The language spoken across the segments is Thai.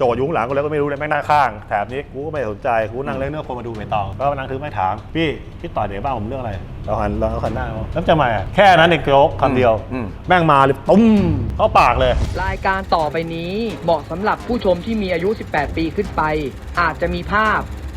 โจทย์อยุ่ข้างหลังกูแล้วก็ไม่รู้เลยแม่งหน้าข้างแถบนี้กูก็ไม่สนใจกูนั่งเล่นเนื้อคนมาดูไปตองก็มานั่งถือไม่ถาม พี่พี่ต่อยเดี๋ยวบ้างผมเรื่องอะไรเราหันเราหันหน้ามาแล้วจะมาอะแค่นั้นเองโจ๊กคำเดียวอืมแม่งมาเลยตุ้มเข้าปากเลย รายการต่อไปนี้เหมาะสำหรับผู้ชมที่มีอายุ 18 ปีขึ้นไป อาจจะมีภาพ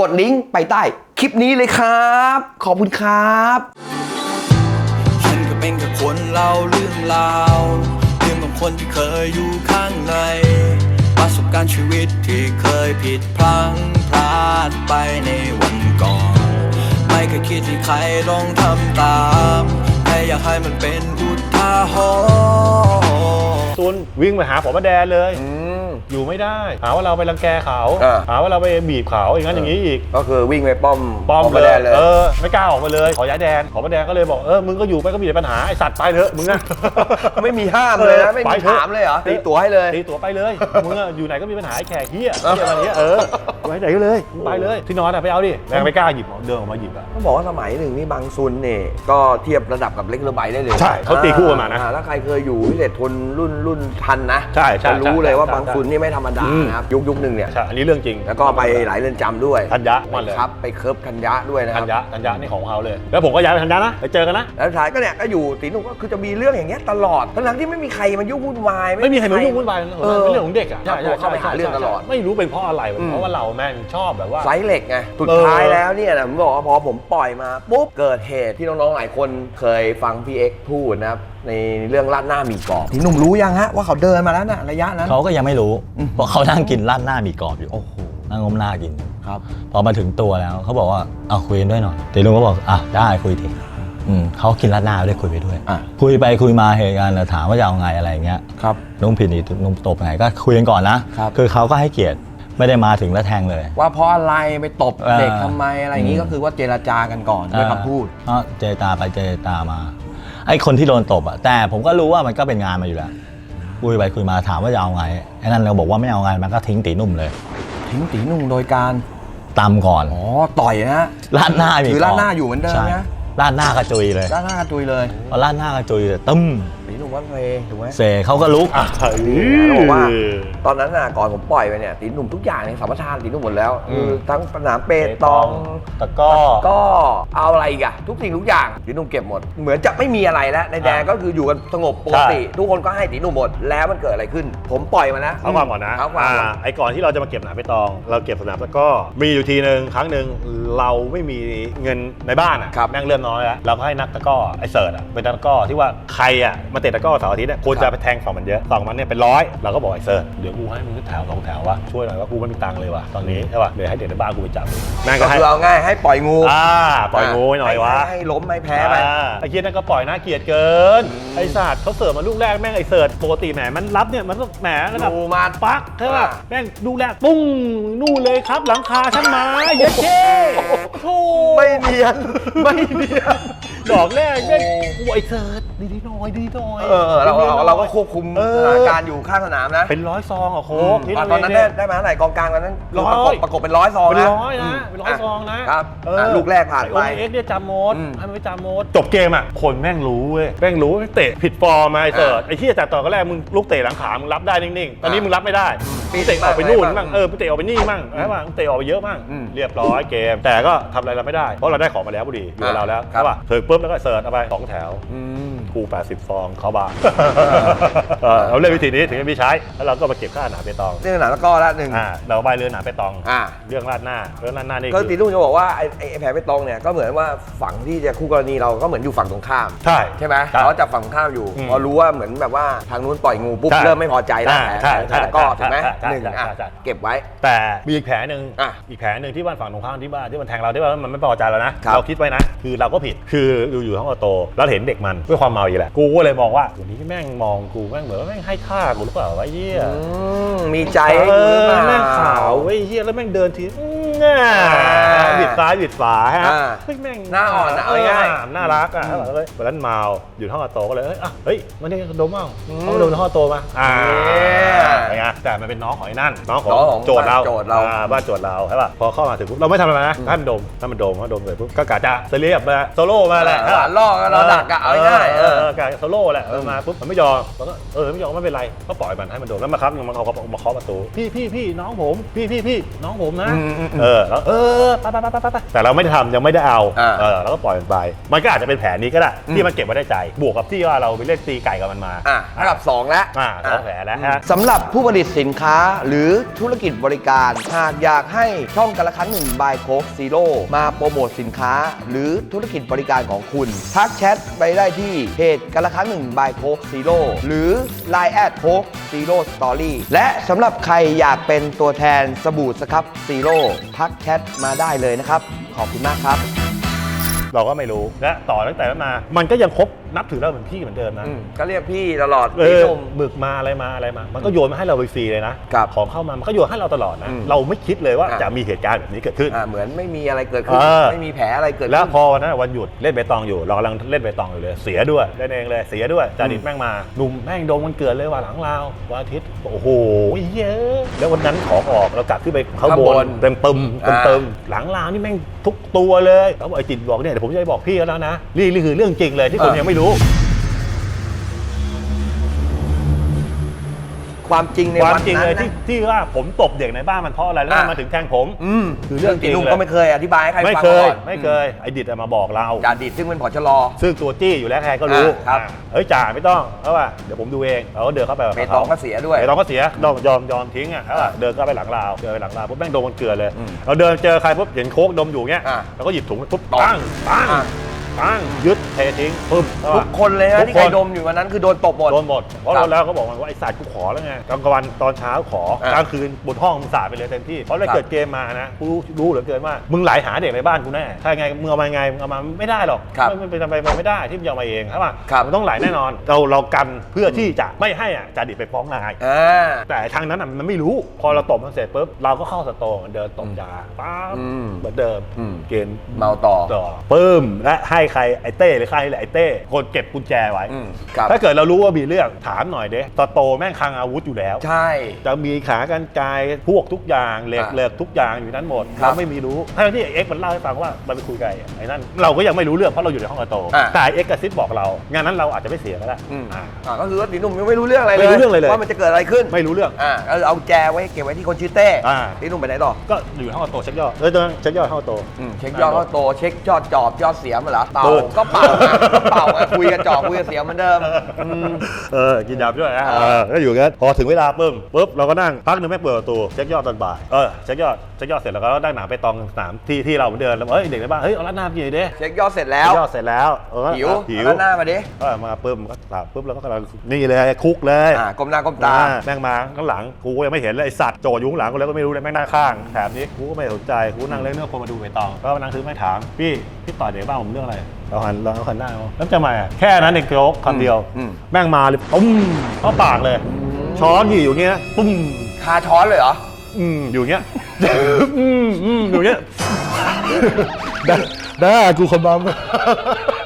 กดลิงก์ไปใต้คลิปนี้เลยครับ ขอบคุณครับฉันก็เป็นแค่คนเล่าเรื่องราวเรื่องของคนที่เคยอยู่ข้างใน ประสบการณ์ชีวิตที่เคยผิดพลั้งพลาดไปในวันก่อน ไม่เคยคิดที่ใครลองทำตามแค่อยากให้มันเป็นอุทาหรณ์ซุนวิ่งไปหาผมมาแดนเลย อืม อยู่ไม่ได้หาว่าเราไปรังแกเขาอ่า หาว่าเราไปบีบเขาอย่างนั้นอย่างนี้อีก ก็คือวิ่งไปป้อมป้อมไปเลแดยนเลย เออไม่กล้าออกมาเลย ขอย้ายแดนขอมาแดนก็เลยบอกเออมึงก็อยู่ไปก็มีแต่ปัญหาไอสัตว์ไปเถอะมึงนะไม่มีห้ามเลยนะไม่ไปมีเถอะถามเลยเหรอตีตั๋วให้เลย ตีตั๋วไปเลยมึงอะอยู่ไหนก็มีปัญหาไอ้แขกเฮียเฮียอะไรเงี้ยเออไปไหนก็เลยมึงไปเลยที่นอนอะไปเอาดิแม่งไม่กล้าหยิบเดินออกมาหยิบอะ ต้องบอกว่าสมัยหนึ่งนี่บางซุนเนี่ยก็เทียบระดับกับเล็กเรือใบได้เลยใช่เขาตีคู่กันมานะอ่ถ้าใครเคยอยู่วิเศษทนรุ่นรุ่นทันนะใช่ใช่จะรู้เลยว่าใช่บางซุนนี่ไม่ธรรมดาอืมนะครับ ยุคยุคหนึ่งเนี่ย ใช่อันนี้เรื่องจริงแล้วก็ไปหลายเรือนจำด้วยธัญญะมันเลยครับไปเคิร์ฟธัญญะด้วยนะคธัรัญบ ญะธัญญะนี่ของเขาเลย แล้วผมก็ย้ายไปธัญญะนะไปเจอกันนะ แล้วสุดท้ายก็เนี่ยก็อยู่ตีหนุ่มก็คือจะมีเรื่องอย่างเงี้ยตลอดทั้งๆที่ไม่มีใครมายุ่งวุ่นวาย ไม่มีใครมายุ่งวุ่นวายเลยเออเป็นเรื่องของเด็กอะเอาตัวเข้าไปหาเรื่องตลอด ไม่รู้เป็นเพราะอะไรอืมเพราะว่าเราแม่งชอบแบบว่า ไซส์เหล็กไง สุดเออท้ายแล้วเนี่ยนะผมบอกว่าพอผมปล่อยมาปุ๊บ เกิดเหตุที่น้องๆ หลายคนเคยฟังพี่เอ็กซ์พูดนะครับในเรื่องลาดหน้าหมีกรอบ พี่หนุ่มรู้ยังฮะว่าเขาเดินมาแล้วน่ะระยะนั้น เขาก็ยังไม่รู้ เพราะเขานั่งกินร้านหน้าหมีกรอบอยู่โอ้โหนั่งงมหน้ากิน ครับ พอมาถึงตัวแล้วเขาบอกว่าเอาคุยกันด้วยหน่อยตีลุงก็บอกอะได้คุยทีอืมเขากินร้านหน้าได้คุยไปด้วย อะ คุยไปคุยมาเหตุการณ์เราถามว่าจะเอาไงอะไรอย่างเงี้ย ครับลุงผิดนี่ลุงตบไงก็คุยกันก่อนนะครับอเขาก็ให้เกียรติไม่ได้มาถึงแล้วแทงเลย ว่าเพราะอะไรไปตบเออเด็กทำไมอะไรอย่างนี้อืมก็คือว่าเจรจากันก่อนด้วยคำพูดเออเจรตาไปเจรตามา ไอ้คนที่โดนตบอะแต่ผมก็รู้ว่ามันก็เป็นงานมาอยู่แล้วคุยไปคุยมาถามว่าจะเอาไงไอ้นั่นเราบอกว่าไม่เอาไงมันก็ทิ้งตีนุ่มเลยทิ้งตีหนุ่มโดยการตำก่อนอ๋อต่อยนะลาดหน้ามีถือก่ลาดหน้าอยู่เหมือนเดิมใช่นะลาดหน้ากระจุยเลยด้านหน้ากระตุยเลยพอลาดหน้ากระจุยเลยตึ้มตี หนุ่มว่าเพลถูกไหม เสเขาก็ลุกอะ เขาบอกว่าตอนนั้นน่ะก่อนผมปล่อยไปเนี่ยตีหนุ่มทุกอย่างเนี่ยสัมปทานตีหนุ่มหมดแล้วอืคือมทั้งสนามเปตอง ตะกร้อ ก็เอาอะไรอีกอะทุกสิ่งทุกอย่างตีหนุ่มเก็บหมด เหมือนจะไม่มีอะไรแล้วในแดนอ่าก็คืออยู่กันสงบปกติ ใช่ ทุกคนก็ให้ตีหนุ่มหมดแล้วมันเกิดอะไรขึ้น ผมปล่อยมานะเขาความก่อนนะเขาความก่อน อ่าไอ้ก่อนที่เราจะมาเก็บหนามไปตอง เราเก็บสนามตะกร้อมีอยู่ทีหนึ่งครั้งหนึ่งเราไม่มีเงินในบ้านอะครับ แม่งเริ่มน้อยแล้วเราก็ให้นักตะกร้อไอ้เสิร์ตอะเป็นนักตะกร้อที่ว่าใครอะมาเตะตะกร้อเสาร์อาทิตย์เนี่ยควรครัจะบไปแทงฝั่งมันเยอะฝั่งมันเนี่ยเป็นร้อยเราก็บอกไอ้เสิร์ตเดี๋ยวกูให้มึงสักแถวสองแถววะช่วยหน่อยว่ากูไม่มีตังค์เลยว่ะตอนนี้ใช่ป่ะเดี๋ยวให้เด็กในบ้านกูไปจับแม่งก็ก็ให้คือเอาง่ายให้ปล่อยงูอ่าปล่อยงูไว้หน่อยวะให้ให้ล้มไม่แพ้ไปอ่าไอ้เคียนั่นก็ปล่อยน่าเกลียดเกินไอ้ศาสตร์เขาเสิร์ฟมาลูกแรกแม่งไอ้เสิร์ฟปกติแหมมันรับเนี่ยมันต้องแหมระดับดูมาปักใช่ป่ะอ่าแม่งลูกแรกปุ้งนู่นเลยครับหลังคาชั้นไม้เย็ดเช่โธ่ไม่เนียนไม่เนียนดอกแรกแม่งโอ้ยไอ้เสิร์ฟดีๆหน่อยดีๆหน่อยเออเราเราเราก็ควบคุมเอสอถานการณ์อยู่ข้างสนามนะเป็นร้อยซองอะโค้กที่ตอนเราตอนนั้นเล่ได้ได้มาเท่าไหร่กองกลางตอนนั้นร้อยประกบประกบเป็นร้อยซองเป็นนะร้อยนะเป็นร้อยซองนะ ครับเอออะลูกแรกผ่านไปอ้องเอ็กซ์เนี่ยจำโมดอืมให้มันไปจำโมด จบเกมอะ คนแม่งรู้เว้ย แม่งรู้เตะผิดฟอร์มมาไอ้เสิร์ฟไอ้ที่จากต่อก็แรกมึงลูกเตะหลังขา มึงรับได้นิ่งๆ ตอนนี้มึงรับไม่ได้ปีมึงเตะออกไปนู่นบ้างบ้างเออมึงเตะออกไปนี่บ้างใช่ป่ะมึงเตะออกไปเยอะบ้างอืมเรียบร้อยเกม แต่ก็ทำอะไรเราไม่ได้ เพราะเราได้ของมาแล้วพอดีอยู่กับอะเราแล้วครับ ใช่ป่ะถึงปุ๊บแล้วก็เสิร์ฟเอาไปสองแถว อืม กู80 ฟองเข้าบ้านเออเราเล่นวิธีนี้ถึงจะมีใช้ แล้วเราก็มาเก็บค่าหนาเปตอง เรื่องหนังแล้วก็ละหนึ่ง อ่าเราใบเรือหนาเปตอง อ่า เรื่องราดหน้าเรื่องราดหน้านี่ก็คือตีลูกจะบอกว่าไอ้ไอ้ไอ้แผลไปตรงเนี่ยก็เหมือนว่าฝั่งที่จะคู่กรณีเราก็เหมือนอยู่ฝั่งตรงข้าม ใช่ใช่ไหมใช่เขาจับฝั่งตรงข้ามอยู่ อืมพอรู้ว่าเหมือนแบบว่าทางนู้นปล่อยงูปุ๊บใช่เริ่มไม่พอใจแล้วใช่แผลใช่แผลแล้วก็ใช่ถูกไหมใช่หนึ่งใช่อะใช่ เก็บไว้ แต่มีอีกแผลหนึ่งอะอีกแผลหนึ่งที่บ้านฝั่งตรงข้ามที่บ้านที่มันแทงเราที่ว่ามันไม่พอใจเรานะครับ เราคิดไว้นะ คือเราก็ผิดคืออยู่อยู่ห้องออโต้แล้วเห็นเด็กมันด้วยความเมาอีกแหละกูก็เลยมองว่าตัวนี้แม่งมองกูแม่งเหมือนว่าแม่งให้ท่ากูหรือเปล่าวะไอ้เหี้ยอืมมีใจให้เอกูหรือเปอล่าแม่งขาวไอ้เหี้ยแล้วแม่งเดินทีอื้อ น่าอ่าบิดซ้ายบิดฝาฮะอ่าเฮ้ยแม่งหน้าอ่อนอะเอาง่ายๆน่ารักอะแล้วเลยวันนั้นเมาอยู่ห้องออโต้ก็เลยเอ้ยอะเฮ้ยมันนี่ดมเมาเขามาดมในห้องออโต้มาอ่าเนี่ยเป็นไงแต่มันเป็นน้องของไอ้นั่นน้องของน้องของโจทย์เราบ้านโจทย์เรา อ่บ้านโจทย์เราใช่ป่ะพอเข้ามาถึงปุ๊บเราไม่ทำอะไรนะท่านดมท่านมันดมท่านดมเสร็จปุ๊บก็กะจะเซเรียบมาโซโล่มาแหละเออล่อกันเราดักอะเอาง่ายๆเอเอออเออกะโซโล่แหละเออมาปุ๊บมันไม่ยอมแล้วก็เออไม่ยอมไม่เป็นไรก็ปล่อยมันให้มันโดนแล้วมาครับยังมาเขามาเคาะประตูพี่พี่พี่น้องผม พี่พี่พี่น้องผมนะอืมอืมอืมเออแล้วเออไปไปไปไปไปแต่เราไม่ได้ทำยังไม่ได้เอาอ่า เออแล้วก็ปล่อยมันไป มันก็อาจจะเป็นแผนนี้ก็ได้อืมที่มันเก็บไว้ได้ใจ บวกกับที่ว่าเราไปเล่นตีไก่กับมันมาอะเท่ากับสองแล้ว อ่าสองแผลแล้วฮะ สำหรับผู้ผลิตสินค้าหรือธุรกิจบริการ หากอยากให้ช่องกันละครั้งหนึ่งบายโคกซีโร่มาโปรโมทสินค้า หรือธุรกิจบริการของคุณ ทักแชทไปได้ที่เพจกันละครั้งหนึ่งบายโคกซีโร่หรือ Line แอดโคกซีโร่สตอรี่และสำหรับใครอยากเป็นตัวแทนสบู่สครับซีโร่ทัักแชทมาได้เลยนะครับ ขอบคุณมากครับ เราก็ไม่รู้และต่อตั้งแต่นั้นมา มันก็ยังคบนับถือเราเหมือนพี่เหมือนเดิมนะก็เรียกพี่ตลอดเอพี่อหนุ่ม หมึกมาอะไรมาอะไรมา มันก็โยนมาให้เราฟรีๆเลยนะครับของเข้ามามันก็โยนให้เราตลอดนะอืมเราไม่คิดเลยว่าอะ จะมีเหตุการณ์แบบนี้เกิดขึ้น อ่าเหมือนไม่มีอะไรเกิดขึ้น เออ ไม่มีแผลอะไรเกิดขึ้นแล้วพอวันนั้นวันหยุดเล่นเบตองอยู่เรากำลังเล่นเบตองอยู่เลยเสียด้วยเล่นเองเลยเสียด้วยจาดิตแม่งมาหนุ่มแม่งโดนมันเกิดเลยว่าหลังเราวันอาทิตย์โอ้โหเยอะแล้ววันนั้นของออกเรากลับขึ้นไปข้างข้างบบนนเต็มเติมเต็มอ่าเติมหลังลาวนี่แม่งทุกตัวเลยแล้วไอ้จิตบอกเนี่ยเดี๋ยวผมจะไปบอกพี่แล้วนะนี่นี่คือเรื่องจริงเลยที่คนยังไม่รู้ความจริงในความวันจริงนั้เลยนที่นะที่ว่าผมตบเด็กในบ้านมันเพราะอะไรแล้วมันอะมาถึงแทงผม อืมคือเรื่องจริงที่ลุงเลย ก็ไม่เคยอธิบายให้ใครไม่ฟังเคมายก่อนไม่เคยไอ้ดิดอะมาบอกเรา จ่าดิดซึ่งเป็นผอชลอซึ่งตัวจี้อยู่แล้วใครก็รู้อะครับ อะเฮ้ยจ่าไม่ต้องเพราะว่าเดี๋ยวผมดูเองเราก็เดินเข้าไปกับเปตองก็เสียด้วยเปตองก็เสียยอมยอมยอมทิ้งอะเพราะว่าเดินเข้าไปหลังราวเดินไปหลังราวปุ๊บแม่งโดนมันเกลือเลย อืมเราเดินเจอใครปุ๊บเห็นโค้กดมอยู่เงี้ยอะเราก็หยิบถุงปุ๊บตบ ปังปัง อะปังยึดเททิ้งปุ๊บทุกคนเลยนะทุกที่ใครคนดมอยู่วันนั้นคือโดนตบหมด โดนหมด เพราะครับแล้วเขาบอกว่าไอ้สาดกูขอแล้วไงกลางวันตอนเช้าขออะกลางคืนบนห้องมึงสาดไปเลยเต็มที่ เพราะถ้าครับเกิดเกมมานะกูรู้รู้เหลือเกินว่า มึงไหลหาเด็กในบ้านกูแน่ถ้าไงมึงเอามาไงมึงเอามาไม่ได้หรอกครับไม่เป็นไปไม่ได้ที่มึงจะเอามาเองใช่ป่ะครับมันต้องไหลแน่นอน เราเรากันเพื่อที่จะไม่ให้อะจ่าดิบไปฟ้องนายอ่าแต่ทางนั้นอะมันไม่รู้ พอเราตบมันเสร็จปุ๊บเราก็เข้าสโตร์เหมือนเดินตบยาป๊าบอืมเหมือนเดิมอืมเกณฑ์เมาต่อต่อปึ้มและให้ใครไอ้เต้หรือใครแหละไอ้เต้คนเก็บกุญแจไว้ อืมครับ ถ้าเกิดเรารู้ว่ามีเรื่องถามหน่อยเด้ตอโตแม่งคลังอาวุธอยู่แล้ว ใช่ จะมีขากันไกลพวกทุกอย่างเหล็กอะเหล็กทุกอย่างอยู่นั้นหมดครับเราไม่มีรู้ทั้งที่ไอ้เอ็กซ์มันเล่าให้ฟังว่ามันไปคุยกับไอ้นั่นเราก็ยังไม่รู้เรื่องเพราะเราอยู่ในห้องออโตอะ แต่เอ็กซ์กระซิบบอกเรางานนั้นเราอาจจะไม่เสียก็ได้อืมอะ อ่าก็คือว่าตีหนุ่มยังไม่รู้เรื่องอะไรเลยไม่รู้เรื่องอะไรเลย ว่ามันจะเกิดอะไรขึ้นไม่รู้เรื่อง อ่าก็เอาแจไว้เก็บไว้ที่คนชื่อเต้อ่า ตีหนุ่มไปไหนต่อก็อยู่ในห้องออโตเช็คยอดเออตอนนั้นเช็คยอดห้องออโต อืมเช็คยอดเข้าโตเช็คยอดจอบยอดเสียมาเหรอเป่าเออก็เป่าอะก็เป่าอะคุยกับจอบคุยกับเสียเหมือนเดิมอืม เออ กินยาด้วยนะเออ เออก็อยู่งั้นพอถึงเวลาปึ้มปุ๊บเราก็นั่งพักหนึงแม่งเปิดประตูเช็คยอดตอนบ่ายเออเช็คยอดเช็คยอดเสร็จแล้วก็นั่งหนาไปตองสนามที่ที่เราเหมือนเดินแล้วเฮ้ยเด็กในบ้านเฮ้ยเอาละหน้าพี่หน่อยดิ เช็คยอดเสร็จแล้วเช็คยอดเสร็จแล้วเออหิวหิวแล้วหน้ามาดิก็มาปึ้มก็ถามปุ๊บแล้วก็กำลังนี่เลยคุกเลยอ่าก้มหน้าก้มตา อ่แม่งมาข้างหลังกูก็ยังไม่เห็นเลยไอสัตว์โจอยู่ข้างหลังกูแล้วก็ไม่รู้เลยแม่งนั่งข้างแถบนี้กูก็ไม่สนใจกูนั่งเล่นเรื่องคนมาดูไปตองก็มานั่งถือไม่ถามพี่พี่ต่อยเด็กบ้านผมเรื่องอะไรเราหันเราหันหน้าเขาแล้วจะมาอะแค่นั้นเองโจ๊กคำเดียว อืม แม่งมาเลยปุ้มเข้าปากเลย ช้อนอยู่อย่างเงี้ยปุ้มคาช้อนเลยเหรอ อืมอยู่อย่างเงี้ยอืมอืมอยู่อย่างเงี้ยได้ได้กูขมำ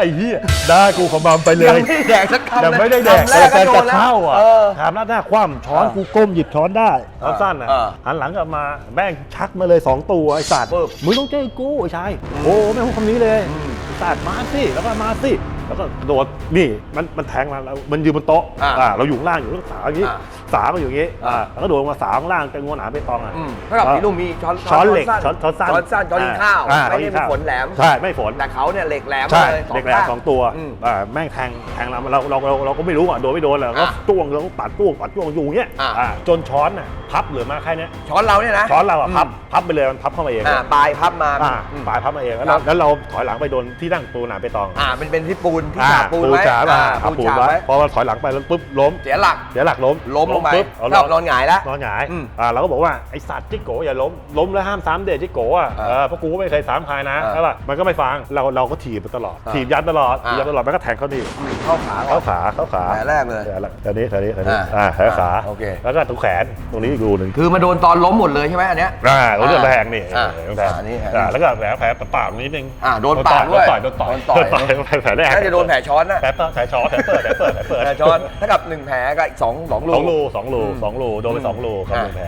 ไอ้เหี้ยได้กูขมำไปเลยังยไม่ได้แดกสักคำยังไม่ได้แดกคำแรกก็แต่โดจะนแล้วเข้าอะเออ ถามหน้าหน้าคว่ำช้อนเออกูก้มหยิบช้อนได้ช้อนสั้นอะเออหันหลังกลับมาแม่งชักมาเลยสองตัวไอ้สัตว์ปึ๊บ มึงต้องเจอกูไอ้ชายโอ้แม่งพูดคำนี้เลยไอ้สัตว์มาสิแล้วก็มาสิแล้วก็โดดนี่มันมันแทงมาแล้วมันยืนบนโต๊ะอะอ่าเราอยู่ข้างล่างอยู่ต้องสาอย่างนี้ อะ สาก็อยู่อย่างนี้อะอ่า แล้วก็โดดลงมาสาข้างล่างเป็นงวหนาไปตองอะ อืมเท่ากับพี่หนุ่มมีช้อนช้อนเหล็กสั้ช้อนช้อนสั้นช้อนสั้นช้อนกินข้าวอ่ไม่ได้ช้อกิมีข้าวฝนแหลมใช่ไม่ฝนแต่เขาเนี่ยเหล็กแหลมใช่เลยสองเด็กแหลมข้างสองตัวอืมอ่าแม่งแทงแทงเราเราเราเราเราก็ไม่รู้อะโดนไม่โดนแหละก็อะจ้วงแล้วก็ปัดจ้วงปัดจ้วงอยู่อย่างเงี้ยอะ อ่าจนช้อนอะพับเหลือมาแค่เนี้ยช้อนเราเนี่ยนะช้อนเราอะพับพับไปเลยมันพับเข้ามาเองอ่าปลายพับมาอ่าอืม ปลายพับมาเองแล้วครัเราบแล้วเราถอยหลังไปโดนที่นั่งปูหนาไปตองอ่าเป็นเป็นที่ปูนที่อ่าฉาบปูนไว้ฉาบอ่าอ่าปูปูนนฉาบไว้ไว้พอเราถอยหลังไปแล้วปุ๊บล้ม เสียหลักเดี๋ยวหลักล้มล้มลงไปปุ๊บเอาเรานอนหงายแล้ว นอนหงายอืมอ่าเราก็บอกว่าไอสัตว์จิโกอย่าล้มล้มแล้วห้ามซ้ำเด็ดจิโกอะอ่าเออเพราะกูก็ไม่เคยซ้ำใครนะอ่าใช่ป่ะมันก็ไม่ฟังเราเราก็ถีบมันตลอดอ่าถีบยันตลอดอ่า ถีบยันตลอดมันก็แทงเข้านี่เข้าขาก่อเข้าน ขาเข้าขาแผลแรกเลยแผลแรกแถวนี้แถวนี้แถวนี้อ่าอ่าแผลขาโอเค แล้วก็ตรงแขนตรงนี้อีกรูหนึ่งคือมาโดนตอนล้มหมดเลยใช่ไหมอันเนี้ย อ่าเราเลือดแทงนี่อ่าเออแทงอ่านี่แผลอ่าแล้วก็แผลแผลปากนิดนึงอ่าโดนปากด้วยโดนต่อยโดนต่อยโดนต่อย โดนต่อยแผลแรกน่าจะโดนแผลช้อนนะแผลเปิดแผลช้อนแผลเปิดแผลเปิดแผลเปิด แผลช้อนถ้ากับหนึ่งแผลกับอีกสองสองรูสองรูสองรูอืมสองรูโดนไปอืมสองรูกับอ่าหนึ่งแผล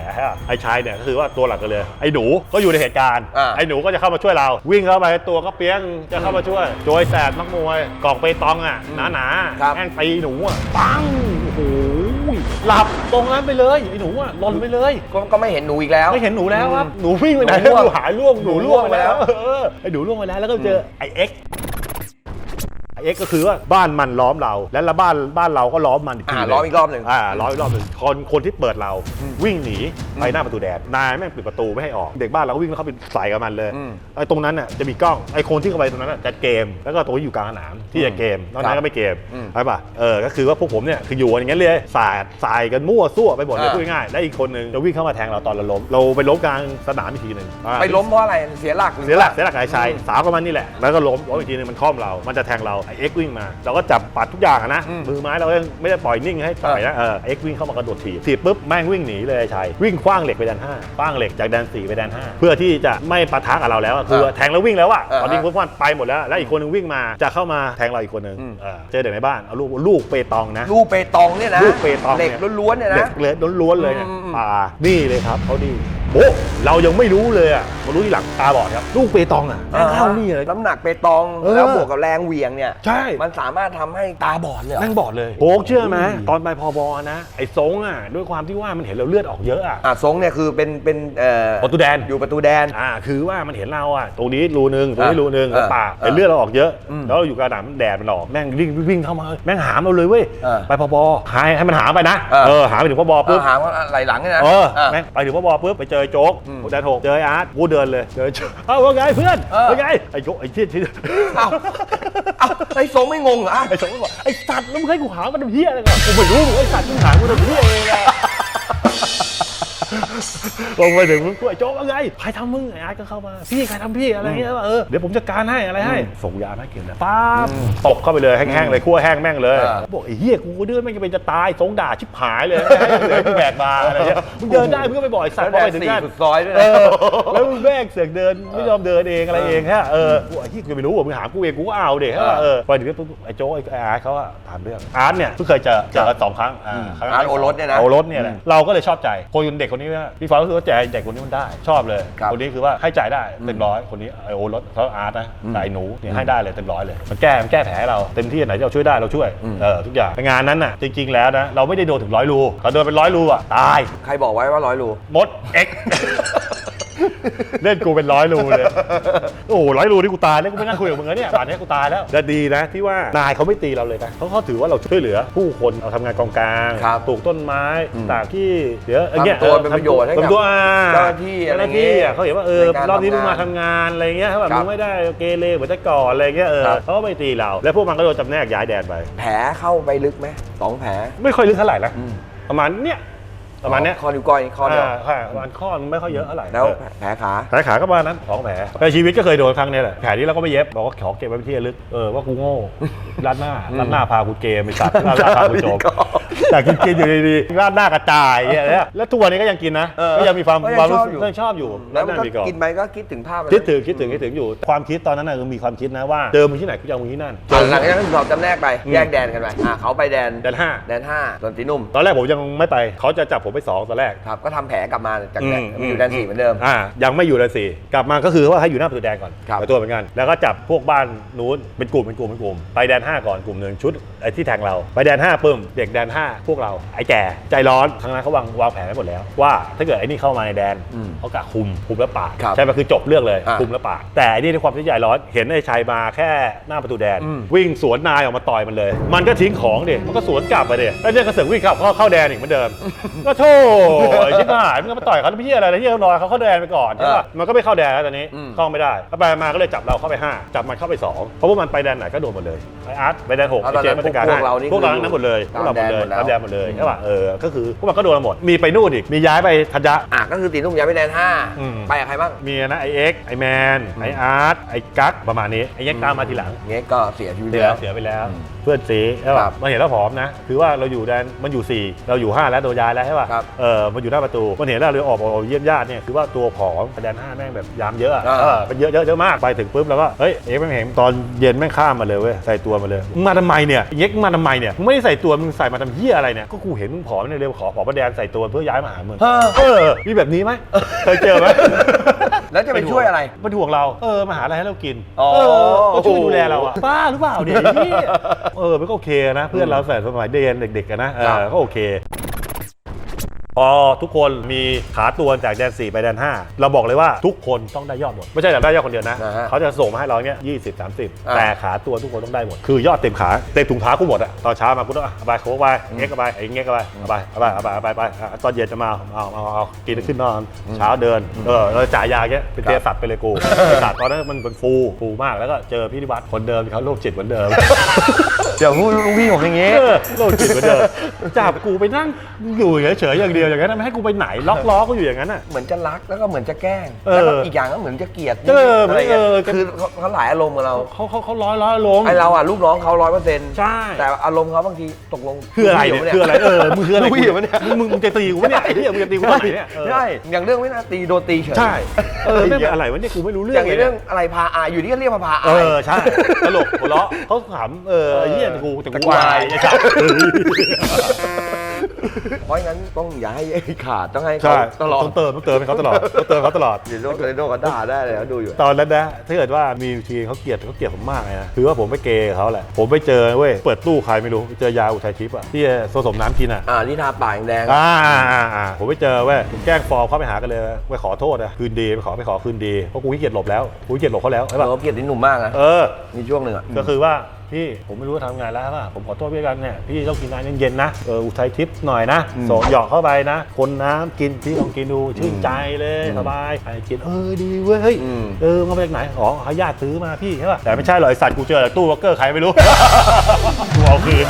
ไอ้ชายเนี่ยก็คือว่าตัวหลักกันเลย ไอ้หนูก็อยู่ในเหตุการณ์ อ่า ไอ้หนูก็จะเข้ามาช่วยเรา วิ่งเข้าไปตัวก็เปี้ยงจะเข้ามาช่วยโดยแสบนักมวยกล่องเปตองอะหนาหนาๆครับ แม่งตีหนูอะปังโอ้โหหลับตรงนั้นไปเลยไอ้หนูอะหล่นไปเลย ก็ก็ไม่เห็นหนูอีกแล้ว ไม่เห็นหนูแล้วครับ หนูวิ่งไปไหนหนูร่วงหนูหายล่วงหนูล่วงไปแล้วหนูร่วงไปแล้ว เออไอ้หนูล่วงไปแล้วแล้วก็เจอไอ้เอ็กซ์ไอ้เอ็ก ซ์ก็คือว่าบ้านมันล้อมเรา แล้วละบ้านบ้านเราก็ล้อมมันอีกทีอ่าหนึ่งล้อมอีกรอบหนึ่งอ่าล้อมอีกรอบหนึ่งคนคนที่เปิดเราวิ่งหนีไปหน้าประตูแดนนายแม่งปิดประตูไม่ให้ออก เด็กบ้านเราก็วิ่งแล้วเข้าไปใส่กับมันเลยอืมไอ้ตรงนั้นน่ะจะมีกล้องไอ้คนที่เข้าไปตรงนั้นน่ะจะเกมแล้วก็ตรงที่อยู่กลางสนามที่จะเกมนอกนั้นก็ไม่เกมอืมใช่ป่ะเออก็คือว่าพวกผมเนี่ยคืออยู่กันอย่างเงี้ยเลยสาดสายกันมั่วซั่วไปหมดเลยอ่า พูดง่ายๆและอีกคนนึงจะวิ่งเข้ามาแทงเราตอนเราล้มเราไปล้มกลางสนามอีกทีหนึ่งอ่า ไปล้มเพราะอะไรเสียหลักรือเสียหลักเสียหลักไอ้ชายสาวกับมันนี่แหละ แล้วก็ล้มล้มอีกทีนึงมันคล่อมเรา มันจะแทงเรา ไอ้เอ็กซ์วิ่งมาเราก็จับปัดทุกอย่างอะนะอืม มือไม้เราก็ยังไม่ได้ปล่อยนิ่งให้ต่อยนะเออเอ็กซ์วิ่งเข้ามากระโดดถีบถีบปุ๊บแม่งวิ่งหนีเลยไอ้ชายวิ่งคว้างเหล็กไปแดนห้าคว้างเหล็กจากแดนสี่ไปแดนห้าเพื่อที่จะไม่ปะทะกับเราแล้วอะคือแทงแล้ววิ่งแล้วอะอ่าตอนนี้พวกมันไปหมดแล้วแล้วอีกคนนึงวิ่งมาจะเข้ามาแทงเราอีกคนนึงอืม เออเจอเด็กในบ้านเอาลูกลูกเปตองนะ ลูกเปตองเนี่ยนะลูกเปตองเหล็กเนี่ยล้วนๆเนี่ยเหล็นะ กเลยล้วนๆเลยเนี่ยอืมอืม ป่านี่เลยครับเขาดี โอ้เรายังไม่รู้เลยอะมารู้ทีหลังตาบอดครับ ลูกเปตองอะแม่งเข้านี่เลย น้ำหนักเปตองเออแล้วบวกกับแรงเหวี่ยงเนี่ยใช่ มันสามารถทำให้ตาบอดเลยเหรอ นั่งบอดเลยโป๊กเชื่อไหมตอนไปพอบอนะ ไอ้ทรงอะ ด้วยความที่ว่ามันเห็นเราเลือดออกเยอะอะ อะทรงเนี่ยคือเป็นเป็นเอ่อประตูแดน อยู่ประตูแดน อ่าคือว่ามันเห็นเราอะตรงนี้รูนึงตรงนี้รูนึงเออแล้วปากเออไอ้เลือดเราออกเยอะอืมแล้วเราอยู่กระดานแดดมันออกแม่งวิ่งวิ่งเข้ามาแม่งหามเราเลยเว้ยเออไปพอบอหายให้มันหามไปนะเออเออหามไปถึงพอบอเอปุ๊อบหางว่าไหลหลังเนี่ยนะเอออะแม่งไปถึงพอบอปุ๊บไปเจอโจ๊กอืมแดนหกเจอไอ้อาร์ตกูเดินเลยเดินเอ้าว่าไงเพื่อนเออ ว่าไงไอ้โจ๊กไอ้เชี่ยเชี่ยเอ้าเอ้าไอ้ทรงไม่งงเหรออะไอ้สมก็บอกไอ้สัตว์แล้วมึงให้กูหามันทำเพี้ยอะไรกันกูไม่รู้มึงไอ้สัตว์มึงหากูทำเพี้ยเองอะ ลงไปถึงมึงกูไอ้โจ๊กว่าไงใครทำมึงไอ้อาร์ตก็เข้ามาพี่ใครทำพี่อะไรเงี้ยว่าเออเดี๋ยวผมจัดการให้อะไรให้ส่งยาให้กินนะป๊าบตกเข้าไปเลยแห้งๆเลยคั่วแห้งแม่งเลยเออบอกไอ้เหี้ยกูก็เดินแม่งจะเป็นจะตายสงด่าชิบหายเลยเหลือกูแบกมาอะไรเงี้ยมึงเดินได้มึงก็ไปบอกไอ้สัตว์พอไปถึงสี่นั่นสุดซอยด้วยเอนะอแล้วมึงแม่งเสือกเดินไม่ยอมเดินเองอะไรเองฮะเออกูไอ้ที่กูไม่รู้ว่ามึงหากูเองกูก็เอาเด็กเออไปถึงปุ๊บไอ้โจ้ไอ้อาร์ตเขาอะถามเรื่องอาร์ตเนี่ยเพิ่งเคยเจอเจอกันสองครั้งอ่าคงอาร์ตโอรสเนี่ยนะโอรสเนี่ยแหละเราก็เลยชอบใจคนเด็กคนนี้ว่าพี่ฟ้ารู้สึกว่าใจเด็กคนนี้มันได้ ชอบเลย ครับคนนี้คือว่าให้จ่ายได้เต็มร้อยคนนี้ไอโอรสเขาอาร์ตนะแต่ไอ้หนูเนี่ยให้ได้เลยเต็มร้อยเลยมันแก้มันแก้แผลให้เราเต็มที่อันไหนที่เราช่วยได้เราช่วยเออทุกอย่างในงานนั้นน่ะจริงๆแล้วนะเราไม่ได้โดนถึงร้อยรูเราโดนเป็นร้อยรูอะตายใครบอกไว้ว่าร้อยรูมดเอ็ก เล่นกูเป็นร้อยรูเลย โอ้โหร้อยรูที่กูตายแล้วกูไม่นั่งคุยกับมึงแล้วเนี่ยป่านนี้กูตายแล้วแต่ดีนะที่ว่านายเขาไม่ตีเราเลยนะเขาเขาถือว่าเราช่วยเหลือ ผู้คนเราทำงานกองกลางครับปลูกต้นไม้อืมต่างที่เดี๋ยวเอองี้ยทำตัวเป็นประโยชน์ให้กับทำตัวอ่เจ้าหน้าที่อะไรเจ้าหน้าที่อะเขาเห็นว่าเออในการรอบนี้มึงทำงานมาทำงานอะไรเงี้ยเขาแบบครับมึงไม่ได้เกเรเหมือนแต่ก่อนอะไรเงี้ยเออครับ เขาก็ไม่ตีเรา แล้วพวกมันก็โดนจำแนกย้ายแดนไป แผลเข้าไปลึกไหมสองแผล ไม่ค่อยลึกเท่าไหร่นะอืม ประมาณเนี้ย ประมาณเนี้ยข้อนิ้วก้อยข้อเดียวาค่ะประมาณข้อมันไม่ค่อยเยอะเท่าไหร่แล้วเออ แผลขา แผลขาก็ประมาณนั้นสองแผลในชีวิตก็เคยโดนครั้งเนี้ยแหละแผลนี้เราก็ไม่เย็บบอกว่าขอเก็บไว้เป็นที่ระลึกเออว่ากูโง่รัดหน้ารัดหน้าพากูเกมไปสัตว์รัดหน้าพากูโจ มแต่กินกินอยู่ดีๆรัดหน้ากระจายอย่างเงี้ยแล้วทุกวันนี้ก็ยังกินนะเออก็ยังมีความก็ยังความรู้ชอบสึกอยู่ก็ยังชอบอยู่แล้วรัดหมันน้าก็มีกรอบ กินไปก็คิดถึงภาพมันคิดถึงคิดถึงคิดถึงอยู่ความคิดตอนนั้นน่ะคือมีความคิดนะว่าเจอมึงที่ไหนกูจะเอามึงที่นั่นหลังจากนั้นเราจำแนกไป อืมแยกแดนกันไปอะเขาไปแดนแดนห้า แดนห้าส่วนสีนุ่ม ตอนแรกผมยังไม่ไปเขาจะจับผมไปสองตอนแรกครับ ก็ทำแผลกลับมาจากแดนอืมอยู่แดนสี่เหมือนเดิม อ่ายังไม่อยู่แดนสี่กลับมาก็คือว่าให้อยู่หน้าประตูแดงก่อนครับ ไปตัวเหมือนกันแล้วก็จับพวกบ้านนู้นเป็นกลุ่มเป็นกลุ่มเป็นกลุ่มไปแดนห้าก่อนกลุ่มหนึ่งชุดไอ้ที่แทงเราไปแดนห้าปึ้มเด็กแดนห้าพวกเราไอ้แก่ใจร้อนทั้งนั้นเขาวางวางแผนไว้หมดแล้ว ว่าถ้าเกิดไอ้นี่เข้ามาในแดนอืมเขากะคุมคุมแล้วปราบครับใช่ไหมคือจบเรื่องเลยอ่าคุมแล้วปราบแต่ไอ้นี่ในความที่ใจร้อนเห็นไอ้ชัยมาแค่หน้าประตูแดน อืม วิ่งสวนนายออกมาต่อยมันเลย มันก็ทิ้งของดิมันก็สวนกลับไปดิแล้วเนี่ยกระเสือกวิ่งกลับเข้าเข้าแดนอีกเหมือนเดิม ก็โธ่ไอ้ชิบหายมันก็มาต่อยเขาไม่เหี้ยอะไรนะเหี้ยเขารอเขาเข้าแดนไปก่อนใช่ป่ะมันก็ไม่เข้าแดนแล้วตอนนี้อืมเข้าไม่ได้แล้วไปมาก็เลยจับเราเข้าไปห้าจับมันเข้าไปสองเพราะว่ามันไปแดนไหนก็โดนหมดเลยไอ้อาร์ตไปแดนหกเอาไอ้เจมส์ตอนนั้นมาจัดการพวกให้เรานี่พวกเราคือนั้นหมดเลยพวกเราหมดเลยตามแดนหมดแล้วตามแดนหมดเลยใช่ป่ะเออก็คือพวกมันก็โดนหมดมีไปนู่นอีกมีย้ายไปทัญญะ อะก็คือตีนุ่มย้ายไปแดนห้าอืม ไปกับใครบ้าง มีนะไอเอ็กไอแมนไออาร์ตไอกั๊กประมาณนี้ไอเอ็กตามมาทีหลัง เงี้ยก็เสียชีวิตเสียแล้ว เสียไปแล้วอืม เพื่อนซีใช่ครัป่ะบมันเห็นแล้วผอมนะ คือว่าเราอยู่แดนมันอยู่ 4 เราอยู่ 5 แล้วโดนย้ายแล้วใช่ป่ะครับเออมันอยู่หน้าประตูมันเห็นแล้วเลยออกออกเยี่ยมญาติเนี่ยคือว่าตัวผอมแดน5แม่งแบบยามเยอะอะอ่า เออเป็นเยอะเยอะเยอะมากไปถึงปุ๊บแล้วก็เฮ้ยเอ็กแม่งเห็นตอนเย็นแม่งข้ามมาเลยเว้ยใส่ตัวมาเลยมึงมาทำไมเนี่ยเอ็กมึงมาทำไมเนี่ยมึงไม่ได้ใส่ตัวมึงใส่มาทำเหี้ยอะไรเนี่ยก็กูเห็นมึงผอมเนี่ยเลยขอผอมประแดนใส่ตัวเพื่อย้ายมาหามึงเออเออมีแบบนี้ไหมเคยเจอไหม แล้วจะไปช่วยอะไรเป็นห่วงเราเออมาหาอะไรให้เรากินอ๋อ เออก็ช่วยดูแลเราอะบ้าหรือเปล่าเนี่ยไอ้เหี้ยเออมันก็โอเคนะ เพื่อนเราแฝดสมัยเรียนเด็กๆกันนะเอครับอก็โอเค พอทุกคนมีขาตัวจากแดน 4 ไปแดน 5 เราบอกเลยว่าทุกคนต้องได้ยอดหมด ไม่ใช่แต่ได้ยอดคนเดียวนะ นะฮะเขาจะส่งมาให้เราเนี่ยยี่สิบสามสิบอ่า แต่ขาตัวทุกคนต้องได้หมด คือยอดเต็มขาเต็มถุงเท้ากูหมดอะตอนเช้ามากูต้องอะเอาไปโค้กไปเงี้ยกไปไอ้เงี้ยกไปเอาไปเอาไปเอาไปเอาไปเอาไปอะตอนเย็นจะมาเอาเอาเอาเอากินแล้วขึ้นนอนเช้าเดินเออเราจ่ายยาเงี้ยเป็นเทสัตว์ไปเลยกูไอ้สัตว์ตอนนั้นมันเป็นฟูฟูมากแล้วก็เจอพี่นิวัฒน์คนเดิมที่เขาโรคจิตเหมือนเดิม เดี๋ยวพูดลูกพี่ผมอย่างงี้เออโรคจิตเหมือนเดิมจับกูไปนั่งอยู่เฉยๆอย่างเดียวอย่างนั้นไม่ให้กูไปไหนล็อกล้อกูอยู่อย่างนั้นอะ เหมือนจะรักแล้วก็เหมือนจะแกล้งเออแล้วก็อีกอย่างก็เหมือนจะเกลียดเอออะไรเงี้ยเออ คือเขาเขาหลายอารมณ์กับเราเขาเขาเขาร้อยร้อยลง ไอเราอะลูกน้องเขาร้อยเปอร์เซ็นต์ใช่ แต่อารมณ์เขาบางทีตกลงคืออะไรเนี่ยคืออะไรเออมึงคืออะไรลูกพี่เหรอเนี่ยมึงมึงมึงจะตีกูวะเนี่ยไอ้เหี้ยมึงจะตีกูวะเนี่ยเออใช่อย่างเรื่องไม่น่าตีโดนตีเฉยใช่เออไม่เป็นอะไรวะเนี่ยกูไม่รู้เรื่อองย่างเลยเรื่เนี่อยงอะไรพาอายอยู่นี่ก็เรียกว่าพาเออายอใช่ตลกหัวเราะเขาขำเออไอ้เหี้ยกูแต่กูแต่กูวาอายยไอ้สัตว์เพราะงั้นต้องอย่าให้ขาดต้องให้เขาใช่ตลอดต้องเติมต้องเติมให้เขาตลอดต้องเติมเขาตลอด เดี๋ยวโดนโดนกันด่าได้เลยนะดูอยู่ ตอนนั้นนะถ้าเกิดว่ามีทีเขาเกลียดเขาเกลียดผมมากเลยนะคือว่าผมไปเกย์เขาแหละผมไปเจอเว้ยเปิดตู้ใครไม่รู้ไปเจอยาอุทัยทิพย์อะที่ผสมน้ำกินอะอ่านี่ทาปากแดง อ่าอ่าอ่าอ่าผมไปเจอเว้ยผมแกล้งฟอร์มเข้าไปหากันเลยไปขอโทษนะคืนดีไปขอไปขอคืนดีเพราะกูขี้เกียจหลบแล้วกูขี้เกียจหลบเขาแล้วใช่ปะเขาเกลียดนี่หนุ่มมากนะเออ มีช่วงหนึ่งอะก็คือว่า พี่ผมไม่รู้จะทำไงแล้วป่ะผมขอโทษพี่กันเนี่ยพี่ต้องกินน้ำเย็นๆนะเอออุทัยทิพย์หน่อยนะโสหยอกเข้าไปนะ คนน้ำกินพี่ลองกินดูชื่นใจเลยสบายไอ้กินเออดีเว้ยเฮ้ยอืม เออมาจากไหนอ๋อเขาญาติซื้อมาพี่ใช่ป่ะแต่ไม่ใช่หรอกไอสัตว์กูเจอแต่ตู้วอลเกอร์ใครไม่รู้ กูเอาคืน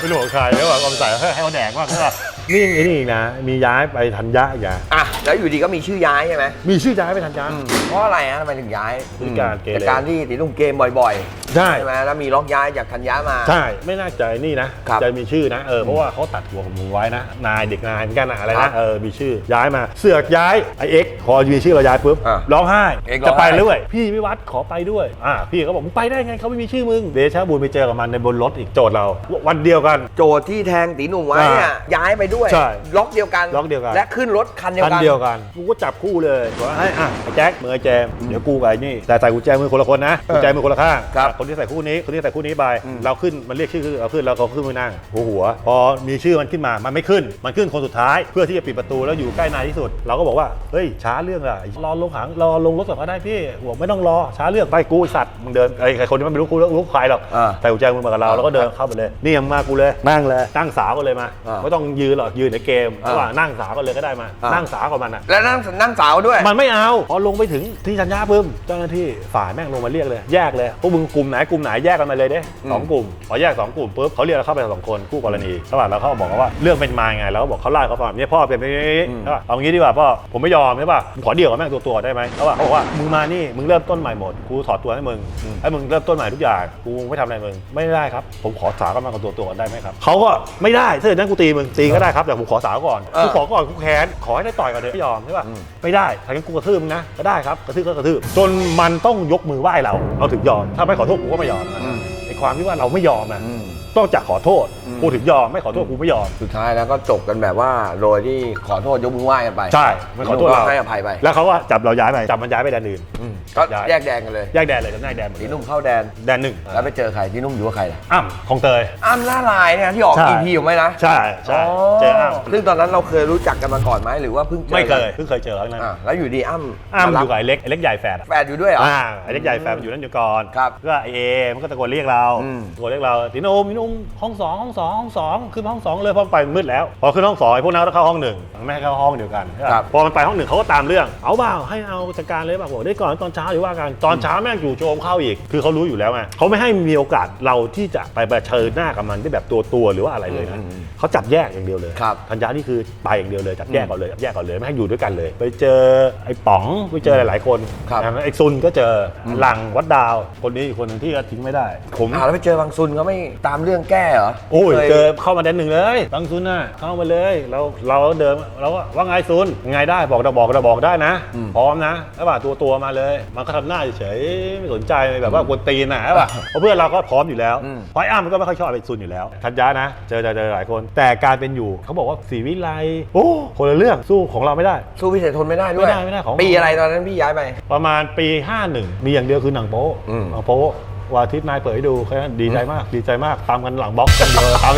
ไม่รู้ของใครแล้วว่าเอาไปใส่ให้ให้เขาแดกว่างใช่ป่ะนี่ไอ้นี่อีกนะ มีย้ายไปธัญญะอีกนะอะแล้วอยู่ดีก็มีชื่อย้ายใช่ไหมมีชื่อย้ายไปธัญญะเพราะอะไรฮะทำไมถึงย้ายพฤติการเกเร จากการที่ตีนุ่มเกมบ่อยใช่ๆใช่ไหมแล้วมีล็อกย้ายจากธัญญามา ใช่ ไม่น่าจะนี่นะครับจะมีชื่อนะเออเพราะว่าเขาตัดหัวของมึงไว้นะ นายเด็กนายเหมือนกันนะอะไรครันะบเออมีชื่อย้ายมา เสือกย้ายไอเอ็กซ์พอมีชื่อเราย้ายปุ๊บอะร้องไห้เอ็กซ์ร้จะองไปไห้ด้วย พี่วิวัฒน์ขอไปด้วยอ่าพี่เขาบอกมึงไปได้ไงเขาไม่มีชื่อมึงเดชะบุญไปเจอกับมันในบนรถอีกโจทย์เราวันเดียวกัน โจทย์ที่แทงตีหนุ่มไว้เนี่ยย้ายไปด้วยใช่ล็อกเดียวกันล็อกเดียวกัน และขึ้นรถคันเดียวคันกัน เดียวกัน กูก็จับคู่เลยบอกว่าให้อะไอ้แจ็คมือไอ้แจม เดี๋ยวกูกับไอ้นี่ แต่ใส่กุญแจมือคนละคนนะ กุญแจมือคนละข้างครับ คนที่ใส่คู่นี้ คนที่ใส่คู่นี้ไปอืมเราขึ้นมันเรียกชื่อคือเราขึ้นแล้วเขาขึ้นไปนั่งหัวหัว พอมีชื่อมันขึ้นมามันไม่ขึ้น มันขึ้นคนสุดท้าย เพื่อที่จะปิดประตูแล้วอยู่ใกล้นายที่สุด เราก็บอกว่าเฮ้ยช้าเรื่องอะรอลงหางรอลงรถก่อนก็ได้พี่หัวไม่ต้องรอช้าเรื่องไปกูไอ้สัตว์มึงเดินไอ้ใครคนที่มันไม่รู้กูแล้วรู้ใครหรอกอ่า ใส่กุญแจมือมากับเราแล้วก็เดินเข้าไปเลย นี่ยังมากูเลย นั่งเลย นั่งสาวกันเลยมาอ่าไม่ต้องยืนหรอกยืนในเกมอ่าระหว่างนั่งสาวกันเลยก็ได้มา อ่านั่ นั่งสาวกับมันอะแล้วนั่งนั่งสาวด้วย มันไม่เอาพอลงไปถึงที่ชัญญาปุ๊บเจ้าหน้าที่ฝ่ายแม่งลงมาเรียกเลย แยกเลยพวกมึงกลุ่มไหนกลุ่มไหนแยกกันมาเลยเด้อืมสองกลุ่มพอแยกสองกลุ่มปุ๊บเขาเรียกเราเข้าไปสองคนคู่กรณีระหว่างเราเขาบอกว่าเรื่องเป็นมาไงเราก็บอกเขาไล่เขาฟังเนี่ยพ่อเป็นแบบนี้ใช่ป่ะเอางี้ดีกว่าพ่อผมไม่ยอมใช่ป่ะมึงขอเดี่ยวกับแม่งตัวตัวๆได้ไหมเขาบอกเขาบอกว่ามึงมานี่มึงเริ่มต้นใหม่หมดกูถอดตัวให้มึงให้มึงเริ่มต้นใหม่ทุกอย่างกูไม่ทำอะไรมึงไม่ได้ครับ ผมขอสาวกันมากับตัวตัวๆได้ไหมครับเขาก็ไม่ได้ถ้าอย่างนั้นกูตีมึงตีก็ได้ครับแต่ผมขอสาวก่อนเออกูขอก่อนกูแค้นขอให้ได้ต่อยก่อนเถอะไม่ยอมใช่ป่ะอืมไม่ได้ถ้างั้นกูกระทืบมึงนะก็ได้ครับกระทืบก็กระทืบจนมันต้องยกมือไหว้เราเราถึงยอมถ้าไม่ขอโทษกูก็ไม่ยอมนะอืมใน ความที่ว่าเราไม่ยอมนะอืม ต้องจากขอโทษอืม กูถึงยอมไม่ขอโทษกูไม่ยอม สุดท้ายแล้วก็จบกันแบบว่าโดยที่ขอโทษยกมือไหว้กันไปใช่ไม่ขอโทษพี่หนุ่เราก็ให้อภัยไปแล้วเขาก็จับเราย้ายไปจับมันย้ายไปแดนอื่น อืมก็ย้าย แยกแดนกันเลยแยกแดนเลยจำได้แดนหมดตีเลยนุ่มเข้าแดน แดนหนึ่งแล้วไปเจอใครที่นุ่มอยู่กับใครล่ะอ้ำของเตย อ้ำล่าลายเนี่ยที่ออก ใช่ EP อยู่ไหมนะใช่ใช่เจออ้ำซึ่งตอนนั้นเราเคยรู้จักกันมาก่อนไหมหรือว่าเพิ่งเจอไม่เคยกันเพิ่งเคยเจอครั้งนั้นอะแล้วอยู่ดีอ้ำอ้ำมาอรับยู่กับไอ้เล็กไอ้เล็กใหญ่แฝดอะแฟนอยู่ด้วยเหรอ อ่าไอ้เล็กใหญ่แฟนมันอยู่นั่นอยู่ก่อนครับก็ไอเอมันก็ตะโกนเรียกเราอืม ตะโกนเรียกเราตีนมตีนมห้องสองห้องสองห้องสองขึ้นมาห้องสองเลยเพราะไปมืดแล้ว พอขึ้นห้องสองไอ้พวกนั้นก็ต้องเข้าห้องหนึ่งมันไม่ให้เข้าห้องเดียวกันใช่ปะครับพอมันไปห้องหนึ่งเขาก็ตามเรื่องเอาเปล่าให้เอาจัดการเลยแบบบอกได้ก่อนตอนเช้าหรือว่ากันตอนเช้าแม่งจู่โจมเข้าอีก คือเขารู้อยู่แล้วไงเขาไม่ให้มีโอกาสเราที่จะไปเผชิญหน้ากับมันได้แบบตัวตัวๆหรือว่าอะไรเลยนะอืมอืมเขาจับแยกอย่างเดียวเลยครับธัญญานี่คือไปอย่างเดียวเลยจับแยกก่อนเลยจับแยกก่อนเลยไม่ให้อยู่ด้วยกันเลย ไปเจอไอ้ป๋องไปเจอหลายๆคนครับนะไอ้ซุนก็เจออมหลังวัดดาวคนนี้อีกคนหนึ่งที่ก็ทิ้งไม่ได้ ผมอ่าแล้วไปเจอบางซุนเขาไม่ตามเรื่องแก้เหรอโอ้ยคเจอเข้ามาแดนหนึ่งเลยบังซุนน่ะเข้ามาเลยเราเราเดินเราก็ว่าไงซุนไงได้บอกเราบอกเราบอกได้นะอืมพร้อมนะแล้วว่าตัวตัวๆมาเลย มันก็ทำหน้าเฉยๆไม่สนใจแบบว่ากวนตีนน่ะใช่ป่ะเพราะเพื่อนเราก็พร้อมอยู่แล้วอืมเพราะไอ้อ้ำมันก็ไม่ค่อยชอบไอ้ซุนอยู่แล้วทัญญานะเจอเจอเจอหลายคน แต่การเป็นอยู่เขาบอกว่าสีวิไลโอ้คนละเรื่องสู้ของเราไม่ได้ สู้พิเศษทนไม่ได้ด้วยไม่ได้ไม่ได้ของปีอะไรตอนนั้นพี่ย้ายไปประมาณปี 51 มีอย่างเดียวคือหนังโป๊ะอืมหนังโป๊ะ วันอาทิตย์นายเปิดให้ดูแค่นั้นดีใจมากดีใจมากตามกันหลังบล็อกกันเดียวตาม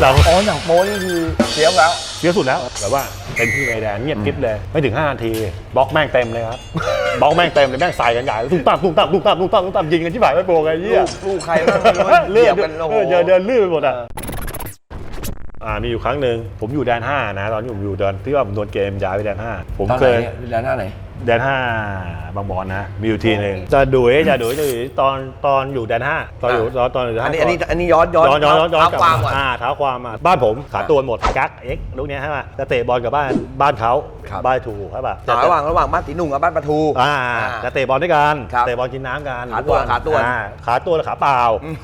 หลังอ๋อหนังโป๊นี่คือเสียบแล้วเสียสุดแล้วแบบว่าเป็นที่ไรแดนเงียบกริบเลยไม่ถึง5นาทีบล็อกแม่งเต็มเลยครับบล็อกแม่งเต็มเลยแม่งใส่กันใหญ่ตุ้มตั้มตุ้มตั้มตุ้มตั้มตุ้มตั้มตุ้มตั้มยิงกันที่บ่ายไม่โปรไงเหี้ยลูกลูกใครบ้างไม่รู้เลื่เหยีอยนบกันโอ้โหเดินเดินลื่นไปหมดอะอ่ามีอยู่ครั้งหนึ่งผมอยู่แดน5นะตอนที่ผมอยู่แดนที่ว่าผมโดนเกมย้ายไปแดน5ผมตอนเคไหนยเนี่ยด้านหน้าไหน แดนห้าบางบอนนะมีอยู่ทีหนึ่งจะดุยจะดุยจะดุยตอนตอนอยู่แดนห้าตอนอยู่ตอนตอนอยู่แดนอันห้านี้อันนี้อันนี้ย้อนย้อนย้อนย้อนย้อนย้อนเท้ากลับความก่อน อ่าเท้าความมาบ้านผมขาตัวหมดกักเอ็กลูกเนี้ยใช่ป่ะจะเตะบอลกับบ้านบ้านเขาครับ บ้านถูกใช่ป่ะอ่าระหว่างระหว่างบ้านตีหนุ่งกับบ้านปะทู อ่าจะเตะบอลด้วยกันครับเตะบอลกินน้ำกันขาตัวทุกนขาตัว อ่ขาตัวหรือขาเปล่าอืม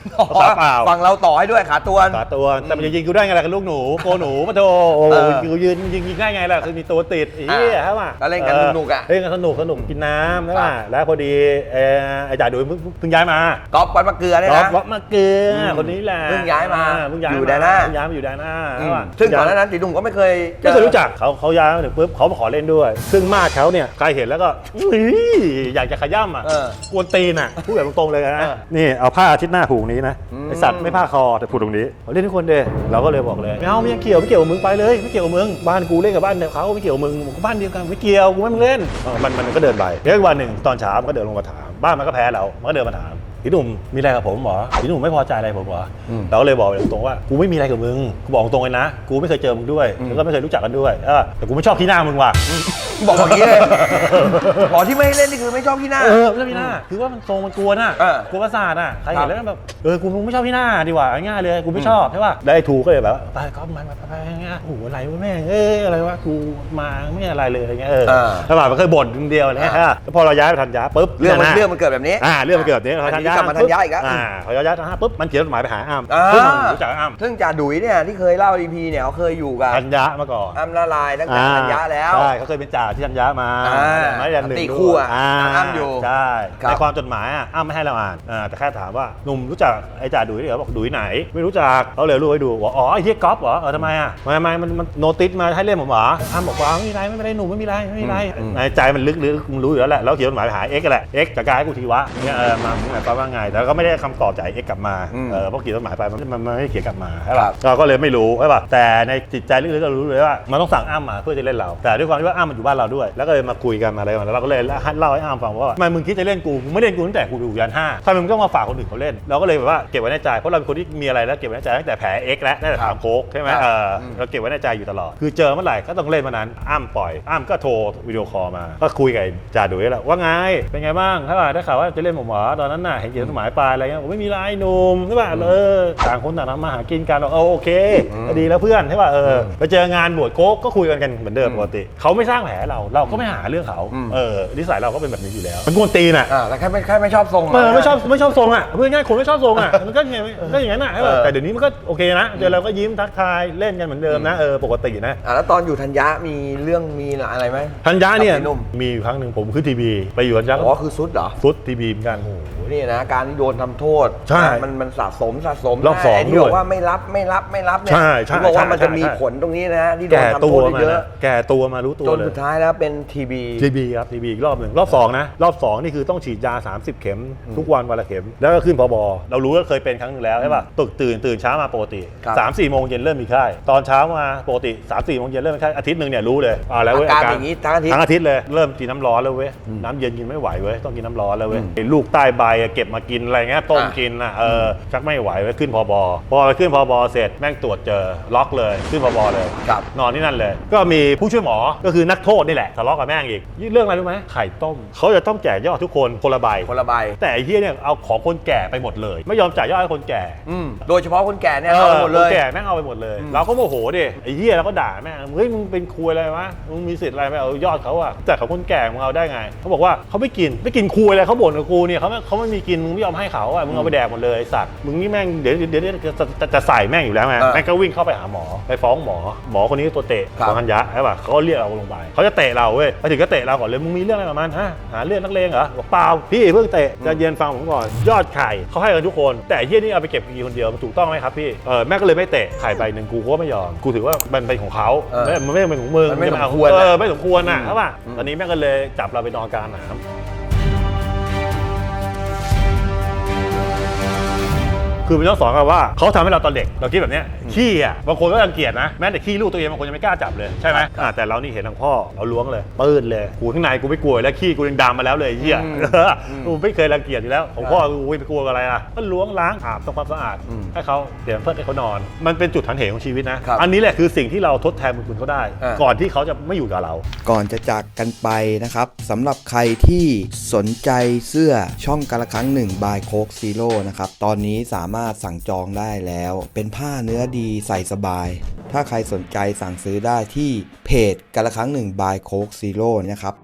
ขาเปล่า ฝั่งเราต่อให้ด้วยขาตัวขาตัวแต่มันจะยิงกูได้ไงล่ะกับลูกหนูโกหนูมาโตโอ้เออกูยืนยิงยิงได้ไงล่ะคือมีตัวติดไอ้เหี้ยใช่ป่ะแล้วเล่นกันสนุกอะเล่นกันสนุกสนุกกินน้ำใช่ครัป่ะบแล้วพอดีเอ่อไอ้จ่าดุยเพิ่งเพิ่งย้ายมาก๊อฟวัดมะเกลือเนี่ยรอบนะ วัดมาเกลืออมคนนี้แหละเพิ่งย้ายมาเพิ่งย้ายอยู่มาแดนหน้า เพิ่งย้ายมาอยู่แดนหน้าอืใช่มป่ะซึ่งก่อนหน้านั้นตีหนุ่งก็ไม่เคยจไม่เคยรู้จักเขาเขาย้ายมาถึงปุ๊บเขามาขอเล่นด้วย ซึ่งมาดเขาเนี่ยใครเห็นแล้วก็อุ๊ยอยากจะขย้ำอะเออกวนตีนอะพูดแบบตรงๆเลยเอนะอนี่เอาผ้าอาทิตย์หน้าผูกนี้นะอืม ไอสัตว์ไม่ผ้าคอแต่ผูกตรงนี้เขาเล่นทุกคนเด้เราก็เลยบอกเลยไม่เอาไม่เกี่ยวไม่เกี่ยวกับมึงไปเลยไม่เกี่ยวกับมึงบ้านกูเล่นกับบ้านเขาไม่เกี่ยวกับมึงผมก็บ้านเดียวกันไม่เกี่ยวกูไม่ให้มึงเล่นเออมันมันก็เดินไปเดี๋ยวอีกวันหนึ่งตอนเช้ามันก็เดินลงมาถามบ้านมันก็แพ้เรามันก็เดินมาถาม พี่หนุ่มมีอะไรกับผมเหรอพี่หนุ่มไม่พอใจอะไรผมเหรออมเราก็เลยบอกไปตรงๆว่ากูไม่มีอะไรกับมึงกูบอกตรงเลยนะ กูไม่เคยเจอมึงด้วยแล้วก็ไม่เคยรู้จักกันด้วยเออแต่กูไม่ชอบขี้หน้ามึงว่ะ บอกอย่างนี้เลยบอกที่ไม่ให้เล่นนี่คือไม่ชอบพี่หน้า เออไม่ชอบพี่หน้าคือว่ามันทรงมันกวนอะเออกวนประสาทอะใครครัเห็บนแล้วแบบเออกูไม่ชอบพี่หน้าดีกว่าง่ายๆเลยกูไม่ชอบใช่ป่ะได้ไอ้ทูก็เลยแบบว่าไปก็มาไปไปไปอย่างเงี้ยโอ้โหอะไรวะแม่งเอ้ยอะไรวะกูมาไม่อะไรเลยอะไรเงี้ยเอออ่าแล้วมันเคยบ่นคนเดียวเลยฮะแล้วพอเราย้ายไปทันยาปุ๊บเรื่องมันยะเรื่องมันเกิดแบบนี้ อ่าเรื่องมันเกิดแบบนี้พอทันยากลับมาธัญญาอีกแล้ว อ่าพอย้ายทันยาปุ๊บมันเขียนจดหมายไปหาอ้ำอ่า ซึ่งผมรู้จักอ้ำซึ่งจ่าดุยเนี่ยที่เคยเล่าดีพีเนี่ยเขาเคยอยู่กับทันยามาก่อนอ้ำละลายตั้งแต่ธัญญาแล้ว ใช่เขาเคยเป็นจ่าที่ทัญญามาอ่าไม่ยันหนึ่งตีด้วยคู่อะอ่าอ้ำอยู่ใช่ครับในความจดหมายอะอ้ำไม่ให้เราอ่านอ่าแต่แค่ถามว่าหนุ่มรู้จักไอ้จ่าดุยเหรอบอกดุยไหน ไม่รู้จักเขาเลยรู้ให้ดูบอกอ๋อไอ้เฮียก๊อฟเหรอเออทำไมอะทำไมมันมันโนติสมาให้เล่นผมเหรออ้ำบอกว่าไม่มีไรไม่เป็นไรหนุ่มไม่มีไรไม่มีไรอืม ในใจมันลึกๆมึงรู้อยู่แล้วแหละแล้วเขียนจดหมายไปหาเอ็กซ์แหละเอ็กซ์จัดการให้กูทีวะเนี่ยเออมาหมายความว่าไง แต่ก็ไม่ได้คำตอบจากเอ็กซ์กลับมาอืมเออเพราะเขียนจดหมายไปมันมันมันไม่ได้เขียนกลับมาใช่ครัป่ะบ เราก็เลยไม่รู้ใช่ป่ะแต่ในจิตใจลึกๆก็รู้เลยว่ามันต้องสั่งอ้ำมาเพื่อจะเล่นเรา แต่ด้วยความที่ว่าอ้ำมันอยู่บ้านเราด้วย แล้วก็เลยมาคุยกันมาอะไรกันแล้วเราก็เลยเล่าให้อ้ำฟังว่าทำไมมึงคิดจะเล่นกูมึงไม่เล่นกูตั้งแต่กูอยู่ยันห้าทำไมมึงต้องมาฝากคนอื่นเขาเล่นเราก็เลยแบบว่าเก็บไว้ในใจเพราะเราเป็นคนที่มีอะไรแล้วเก็บไว้ในใจตั้งแต่แผลเอ็กซ์แล้วตั้งแต่ถามโค้กใช่ไหมครับ เอออืมเราเก็บไว้ในใจอยู่ตลอด คือเจอเมื่อไหร่ก็ต้องเล่นเมื่อนั้นอ้ำปล่อย อ้ำก็โทรวิดีโอคอลมา ก็คุยกับจ่าดุยแหละว่าไง เป็นไงบ้างใช่ป่ะได้ข่าวว่าจะเล่นผมเหรอตอนนั้นน่ะเห็นเขียนจดหมายไปอะไรเงี้ยผมไม่มีไรหนุ่มใช่ป่ะเออต่างคนต่างทำมาหากินกันเราเออโอเคอืมก็ดีแล้วเพื่อนใช่ป่ะเออไปเจองานบวชโค้กก็คุยกันกันเหมือนเดิมปกติเขาไม่สร้างแผลเราเราก็ไม่หาเรื่องเขาอืมเออนิสัยเราก็เป็นแบบนี้อยู่แล้ว มันกวนตีนอะอ่าแต่แค่ไม่แค่ไม่ชอบทรงเออไม่ชอบไม่ชอบทรงอะเพื่อนง่ายคนไม่ชอบทรงอะมันก็อย่างงี้ก็อย่างนั้นอะใช่ป่ะเออแต่เดี๋ยวนี้มันก็โอเคนะเจอเราก็ยิ้มทักทายเล่นกันเหมือนเดิมนะเออปกตินะอ่าแล้วตอนอยู่ธัญญามีเรื่องมีอะไรไหมธัญญาเนี่ยกับพี่หนุ่มมีอยู่ครั้งหนึ่งผมขึ้นทีวีไปอยู่ธัญญาอ๋ก็อคือซุดเหรอฟุตทีวีเหมือนกันโอ้โหนี่นะการที่โดนทำโทษใช่มันมันสะสมสะสมรอบสองไที่ด้วยบอกว่าไม่รับไม่รับไม่รับเนี่ยใช่ใช่ที่บอกว่ามันจะใช่มีใช่ ผลตรงนี้นะที่โดนแก่ทำตัโทวษมาเยอะนะแก่ตัวมารู้ตัวจนเลย สุดท้ายแล้วเป็นทีบี ทีบีครับทีบีอีกรอบหนึ่งรอบสองนะรอบสองนี่คือต้องฉีดยา 30 เข็ม ทุกวันวันละเข็ม แล้วก็ขึ้นพบเรารู้ว่าเคยเป็นครั้งหนึงแล้วใช่ป่ะตึกตื่นตื่นเช้ามาปกติครับ 3ามสี่โมงเย็นเริ่มมีไข้ตอนเช้ามาปกติ3ามสี่โมงเย็นเริ่มมีไข้อาทิตย์หนึ่งเนี่ยรู้เลยอ่าแล้วเว้ยอาการอย่างนี้ทั้งอาทิตย์ ทั้งอาทิตย์เลยเริ่มกินน้ำร้อนแล้วเว้ยน้ำเย็นกินไม่ไหวเว้ยต้องกินน้ำร้อนแล้วเว้ยไอ้ลูกใต้ใบอะเก็บมากินอะไรเงี้ยต้มอะกินนะเออชักไม่ไหวเว้ยขึ้นพบพอไปขึ้นพบเสร็จแม่งตรวจเจอล็อกเลยขึ้นพบเลยครับนอนที่นั่นเลย ก็มีผู้ช่วยหมอก็คือนักโทษนี่แหละทะเลาะกับแม่งอีกเรื่องอะไรรู้ไหมไข่ต้มเขาจะต้องแจกยอดทุกคนคนละใบคนละใบแต่ไอ้เฮียเนี่ยเอาของคนแก่ไปหมดเลย ไม่ยอมจ่ายยอดให้คนแก่อืมโดยเฉพาะคนแก่เนี่ยเอาไปหมดเลคนยแก่แม่งเอาไปหมดเลยเราก็โมโหดิไอ้เฮียเราก็ด่าแม่งเฮ้ยมึงเป็นคุยอะไรวะมึงมีสิทธิ์อะไรไปเอายอดเขาอะแต่เขาคนแก่มึงเอาได้ไงเขาบอกว่าเขาไม่กินไม่กินคุยอะไรเขาบ่นกับกูเนี่ยเขาไม่เขาไม่มีกินมึงไม่ยอมให้เขาอะมึงเอาไปแดกหมดเลยไอ้สัตว์มึงนี่แม่งเดี๋ยวเดี๋ยวเดี๋ยวจะจะจะใส่แม่งอยู่แล้วไงเออแม่งก็วิ่งเข้าไปหาหมอไปฟ้องหมอ หมอคนนี้ตัวเตะครับหมอธัญญะใช่ป่ะเขาก็เรียกเราลงไปเขาจะเตะเราเว้ยไปถึงก็เตะเราก่อนเลยมึงมีเรื่องอะไรกับมันฮะหาเรื่องนักเลงเหรอบอกเปล่าพี่เพิ่งเตะใจะเย็นฟังผมก่อนยอดไข่เขาให้กันทุกคน แต่ไอ้เฮียนี่เอาไปเก็บกินคนเดียวมันถูกต้องไหมครับพี่เออแม่ก็เลยไม่เตะไข่ใบหนึ่งกูก็ไม่ยอมกูถือว่ามันเป็นของเขาเออไม่มันไม่เป็นของมึงมันไม่จะาสมควร เออน่ะไม่สมควรน่ะอืมใช่ป่ะอืมตอนนี้แม่ก็เลยจับเราไปนอนกลางน้ำ คือมันต้องสอนกันว่าเขาทำให้เราตอนเด็กเราคิดแบบเนี้ยขี้อะบางคนก็รังเกียจนะแม้แต่ขี้ลูกตัวเองบางคนยังไม่กล้าจับเลยใช่ไหมอ่าแต่เรานี่เห็นทางพ่อเราล้วงเลยปื้นเลยกูข้างในกูไม่กลัวแล้วขี้กูยังดำมาแล้วเลยไอ้เหี้ยอืมเออกูไม่เคยรังเกียจอยู่แล้วของพ่อกูไปกลัวอะไรอะก็ล้วงล้างอาบทำความสะอาดอืมให้เขาเดี๋ยวเพื่อนให้เขานอน มันเป็นจุดหันเหของชีวิตนะครับอันนี้แหละคือสิ่งที่เราทดแทนบุญคุณเขาได้อ่าก่อนที่เขาจะไม่อยู่กับเรา ก่อนจะจากกันไปนะครับสำหรับใครที่สนใจเสื้อช่องกาละครั้งหนึ่งบายโคกซีโร่นะครับตอนนี้สามารถสั่งจองได้แล้ว เป็นผ้าเนื้อดีใส่สบาย ถ้าใครสนใจสั่งซื้อได้ที่เพจกะละครั้งหนึ่งบายโคกซีโร่นะครับ